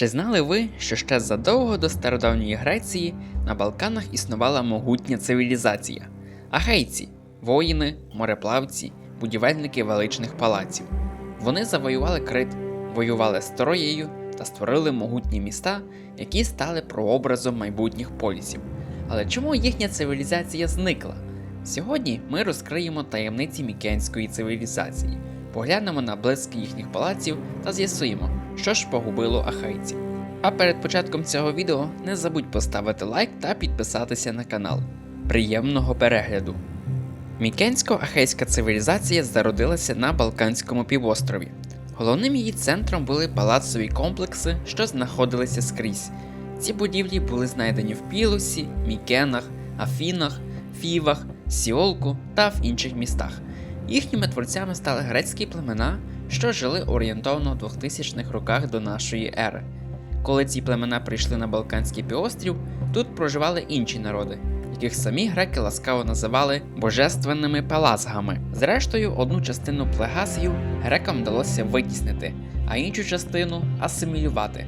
Чи знали ви, що ще задовго до стародавньої Греції на Балканах існувала могутня цивілізація? Ахейці воїни, мореплавці, будівельники величних палаців. Вони завоювали Крит, воювали з Троєю та створили могутні міста, які стали прообразом майбутніх полісів. Але чому їхня цивілізація зникла? Сьогодні ми розкриємо таємниці мікенської цивілізації, поглянемо на блиски їхніх палаців та з'ясуємо, що ж погубило ахейців. А перед початком цього відео не забудь поставити лайк та підписатися на канал. Приємного перегляду! Мікенсько-ахейська цивілізація зародилася на Балканському півострові. Головним її центром були палацові комплекси, що знаходилися скрізь. Ці будівлі були знайдені в Пілусі, Мікенах, Афінах, Фівах, Сіолку та в інших містах. Їхніми творцями стали грецькі племена, що жили орієнтовно в 2000-х роках до нашої ери. Коли ці племена прийшли на Балканський півострів, тут проживали інші народи, яких самі греки ласкаво називали божественними пелазгами. Зрештою, одну частину плегасів грекам вдалося витіснити, а іншу частину асимілювати.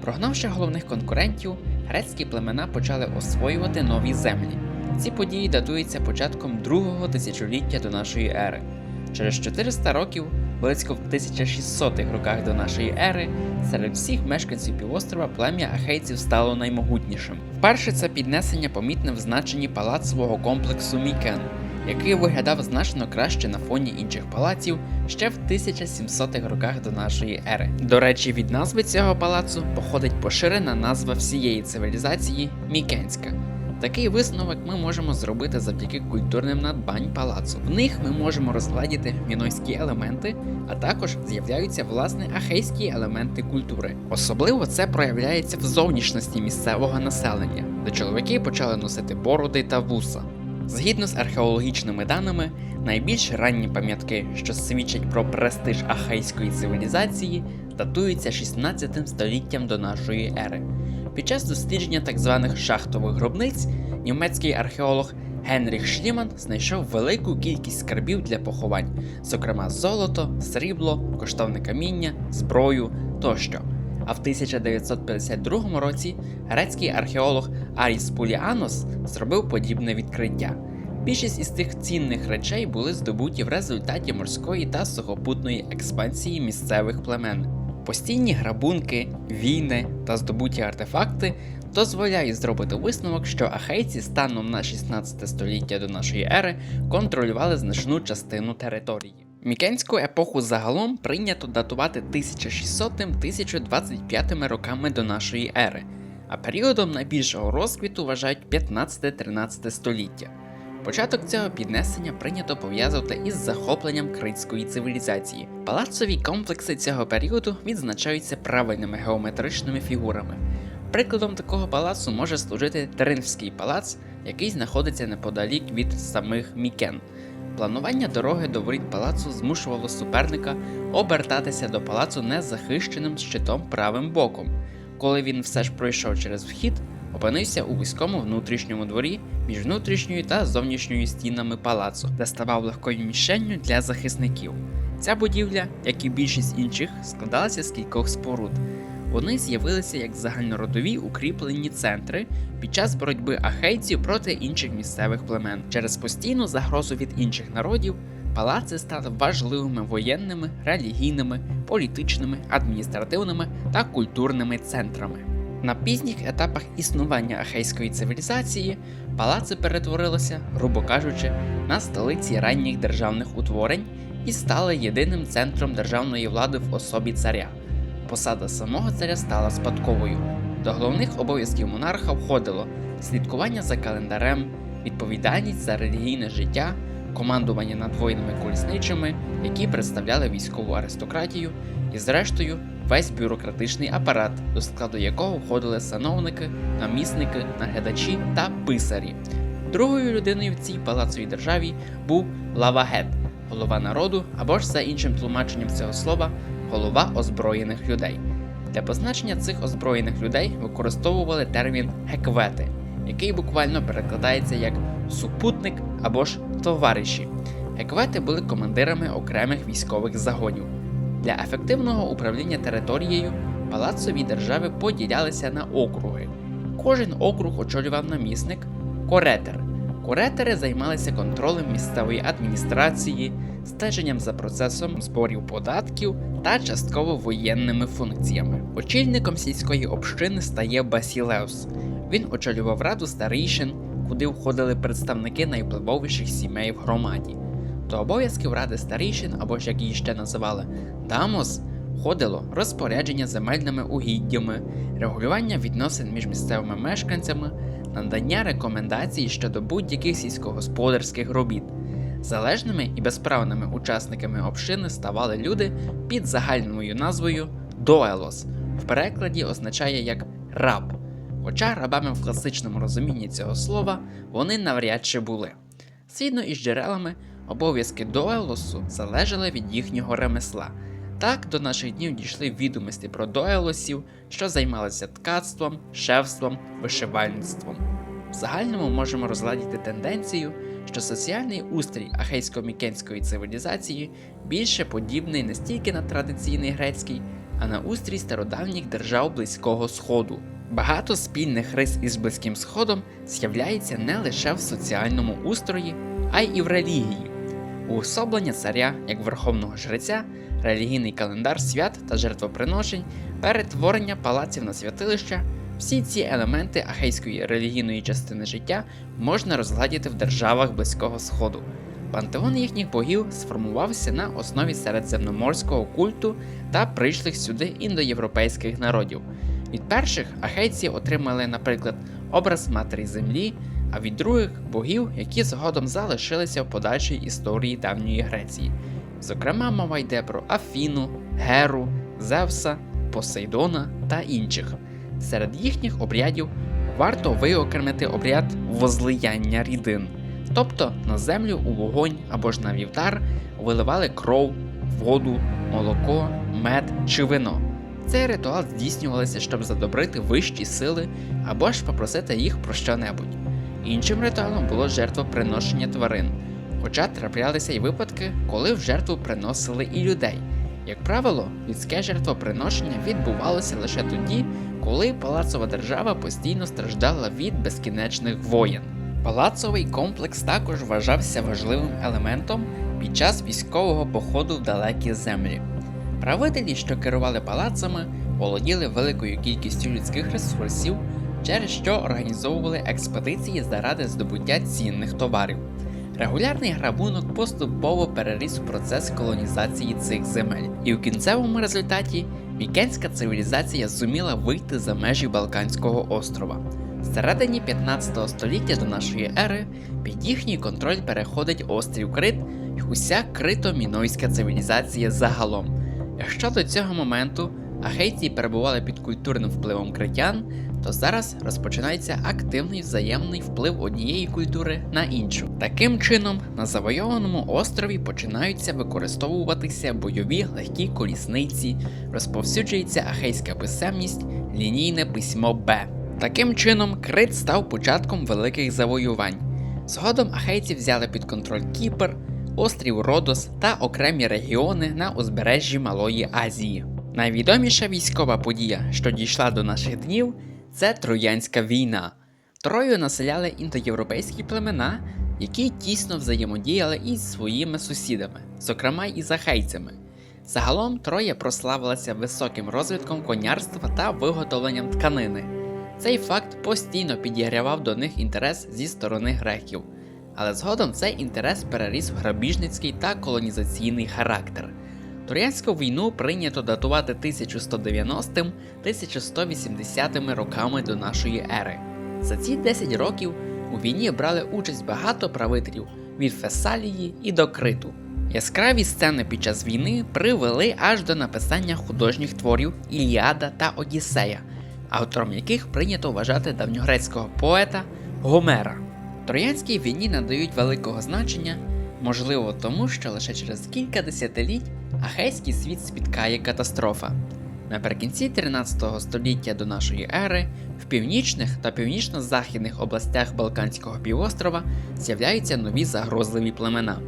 Прогнавши головних конкурентів, грецькі племена почали освоювати нові землі. Ці події датуються початком другого тисячоліття до нашої ери. Через 400 років, близько в 1600-х роках до нашої ери, серед всіх мешканців півострова плем'я ахейців стало наймогутнішим. Вперше це піднесення помітне в значенні палацового комплексу Мікен, який виглядав значно краще на фоні інших палаців ще в 1700-х роках до нашої ери. До речі, від назви цього палацу походить поширена назва всієї цивілізації Мікенська. Такий висновок ми можемо зробити завдяки культурним надбань палацу. В них ми можемо розгладіти мінойські елементи, а також з'являються власне ахейські елементи культури. Особливо це проявляється в зовнішності місцевого населення, де чоловіки почали носити бороди та вуса. Згідно з археологічними даними, найбільш ранні пам'ятки, що свідчать про престиж ахейської цивілізації, датуються 16 століттям до нашої ери. Під час дослідження так званих шахтових гробниць німецький археолог Генріх Шліман знайшов велику кількість скарбів для поховань, зокрема золото, срібло, коштовне каміння, зброю тощо. А в 1952 році грецький археолог Аріс Пуліанос зробив подібне відкриття. Більшість із цих цінних речей були здобуті в результаті морської та сухопутної експансії місцевих племен. Постійні грабунки, війни та здобуті артефакти дозволяють зробити висновок, що ахейці станом на 16 століття до нашої ери контролювали значну частину території. Мікенську епоху загалом прийнято датувати 1600-1025 роками до нашої ери, а періодом найбільшого розквіту вважають 15-13 століття. Початок цього піднесення прийнято пов'язувати із захопленням критської цивілізації. Палацові комплекси цього періоду відзначаються правильними геометричними фігурами. Прикладом такого палацу може служити Теринфський палац, який знаходиться неподалік від самих Мікен. Планування дороги до воріт палацу змушувало суперника обертатися до палацу незахищеним щитом правим боком. Коли він все ж пройшов через вхід, опинився у вузькому внутрішньому дворі між внутрішньою та зовнішньою стінами палацу, де ставав легкою мішенню для захисників. Ця будівля, як і більшість інших, складалася з кількох споруд. Вони з'явилися як загальнородові укріплені центри під час боротьби ахейців проти інших місцевих племен. Через постійну загрозу від інших народів палаци стали важливими воєнними, релігійними, політичними, адміністративними та культурними центрами. На пізніх етапах існування ахейської цивілізації палаци перетворилися, грубо кажучи, на столиці ранніх державних утворень і стали єдиним центром державної влади в особі царя. Посада самого царя стала спадковою. До головних обов'язків монарха входило слідкування за календарем, відповідальність за релігійне життя, командування над воїнами колісничими, які представляли військову аристократію, і, зрештою, весь бюрократичний апарат, до складу якого входили сановники, намісники, наглядачі та писарі. Другою людиною в цій палацовій державі був Лавагет, голова народу або ж за іншим тлумаченням цього слова голова озброєних людей. Для позначення цих озброєних людей використовували термін геквети, який буквально перекладається як супутник або ж товариші. Геквети були командирами окремих військових загонів. Для ефективного управління територією палацові держави поділялися на округи. Кожен округ очолював намісник коретер. Коретери займалися контролем місцевої адміністрації, стеженням за процесом зборів податків та частково воєнними функціями. Очільником сільської общини стає Басілеус. Він очолював раду старейшин, куди входили представники найвпливовіших сімей в громаді. До обов'язків ради старейшин, або ж як її ще називали Дамос, входило розпорядження земельними угіддями, регулювання відносин між місцевими мешканцями, надання рекомендацій щодо будь-яких сільськогосподарських робіт. Залежними і безправними учасниками общини ставали люди під загальною назвою Доелос, в перекладі означає як раб. Хоча рабами в класичному розумінні цього слова вони навряд чи були. Згідно із джерелами, обов'язки Доелосу залежали від їхнього ремесла. Так до наших днів дійшли відомості про доелосів, що займалися ткацтвом, шефством, вишивальництвом. В загальному можемо розгладіти тенденцію, що соціальний устрій ахейсько-мікенської цивілізації більше подібний не стільки на традиційний грецький, а на устрій стародавніх держав Близького Сходу. Багато спільних рис із Близьким Сходом з'являється не лише в соціальному устрої, а й і в релігії. Уособлення царя як верховного жреця, релігійний календар свят та жертвоприношень, перетворення палаців на святилища всі ці елементи ахейської релігійної частини життя можна розгладіти в державах Близького Сходу. Пантеон їхніх богів сформувався на основі середземноморського культу та прийшлих сюди індоєвропейських народів. Від перших ахейці отримали, наприклад, образ матері землі, а від других богів, які згодом залишилися в подальшій історії давньої Греції. Зокрема, мова йде про Афіну, Геру, Зевса, Посейдона та інших. Серед їхніх обрядів варто виокремити обряд возлияння рідин, тобто на землю у вогонь або ж на вівтар виливали кров, воду, молоко, мед чи вино. Цей ритуал здійснювався, щоб задобрити вищі сили або ж попросити їх про що-небудь. Іншим ритуалом було жертвоприношення тварин, хоча траплялися й випадки, коли в жертву приносили і людей. Як правило, людське жертвоприношення відбувалося лише тоді, коли палацова держава постійно страждала від безкінечних воєн. Палацовий комплекс також вважався важливим елементом під час військового походу в далекі землі. Правителі, що керували палацами, володіли великою кількістю людських ресурсів, через що організовували експедиції заради здобуття цінних товарів. Регулярний грабунок поступово переріс у процес колонізації цих земель, і у кінцевому результаті мікенська цивілізація зуміла вийти за межі Балканського острова. Всередині 15 століття до нашої ери під їхній контроль переходить острів Крит і уся крито-мінойська цивілізація загалом. Якщо до цього моменту ахейці перебували під культурним впливом критян, то зараз розпочинається активний взаємний вплив однієї культури на іншу. Таким чином, на завойованому острові починаються використовуватися бойові легкі колісниці, розповсюджується ахейська писемність, лінійне письмо Б. Таким чином, Крит став початком великих завоювань. Згодом ахейці взяли під контроль Кіпр, острів Родос та окремі регіони на узбережжі Малої Азії. Найвідоміша військова подія, що дійшла до наших днів, це Троянська війна. Трою населяли індоєвропейські племена, які тісно взаємодіяли із своїми сусідами, зокрема і з ахейцями. Загалом Троя прославилася високим розвитком конярства та виготовленням тканини. Цей факт постійно підігрівав до них інтерес зі сторони греків, але згодом цей інтерес переріс в грабіжницький та колонізаційний характер. Троянську війну прийнято датувати 1190-1180 роками до нашої ери. За ці 10 років у війні брали участь багато правителів від Фесалії і до Криту. Яскраві сцени під час війни привели аж до написання художніх творів Іліада та Одіссея, автором яких прийнято вважати давньогрецького поета Гомера. Троянській війні надають великого значення, можливо, тому що лише через кілька десятиліть Ахейський світ спіткає катастрофа. Наприкінці 13 століття до нашої ери в північних та північно-західних областях Балканського півострова з'являються нові загрозливі племена.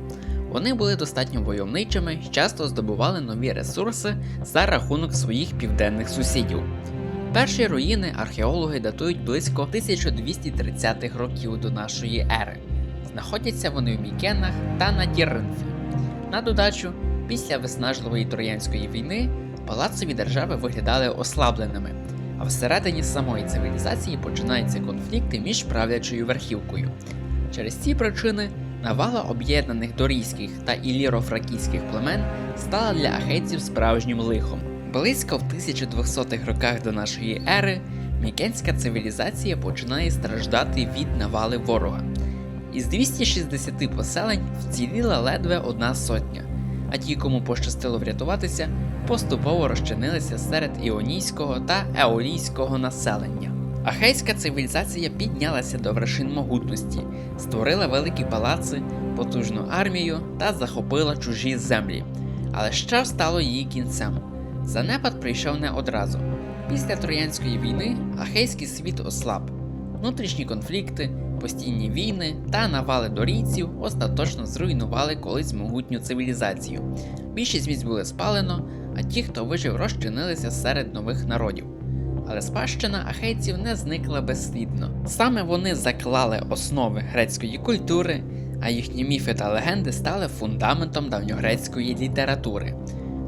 Вони були достатньо войовничими часто здобували нові ресурси за рахунок своїх південних сусідів. Перші руїни археологи датують близько 1230-х років до нашої ери. Знаходяться вони в Мікенах та на Тіринфі. На додачу, після виснажливої Троянської війни палацові держави виглядали ослабленими, а всередині самої цивілізації починаються конфлікти між правлячою верхівкою. Через ці причини навала об'єднаних дорійських та іліро-фракійських племен стала для ахейців справжнім лихом. Близько в 1200-х роках до нашої ери мікенська цивілізація починає страждати від навали ворога. Із 260 поселень вціліла ледве одна сотня, а ті, кому пощастило врятуватися, поступово розчинилися серед іонійського та еолійського населення. Ахейська цивілізація піднялася до вершин могутності, створила великі палаци, потужну армію та захопила чужі землі. Але що стало її кінцем? Занепад прийшов не одразу. Після Троянської війни ахейський світ ослаб. Внутрішні конфлікти, постійні війни та навали дорійців остаточно зруйнували колись могутню цивілізацію. Більшість місць були спалено, а ті, хто вижив, розчинилися серед нових народів. Але спадщина ахейців не зникла безслідно. Саме вони заклали основи грецької культури, а їхні міфи та легенди стали фундаментом давньогрецької літератури.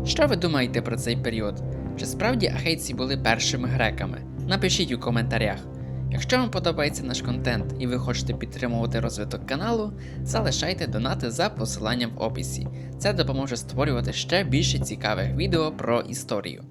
Що ви думаєте про цей період? Чи справді ахейці були першими греками? Напишіть у коментарях. Якщо вам подобається наш контент і ви хочете підтримувати розвиток каналу, залишайте донати за посиланням в описі. Це допоможе створювати ще більше цікавих відео про історію.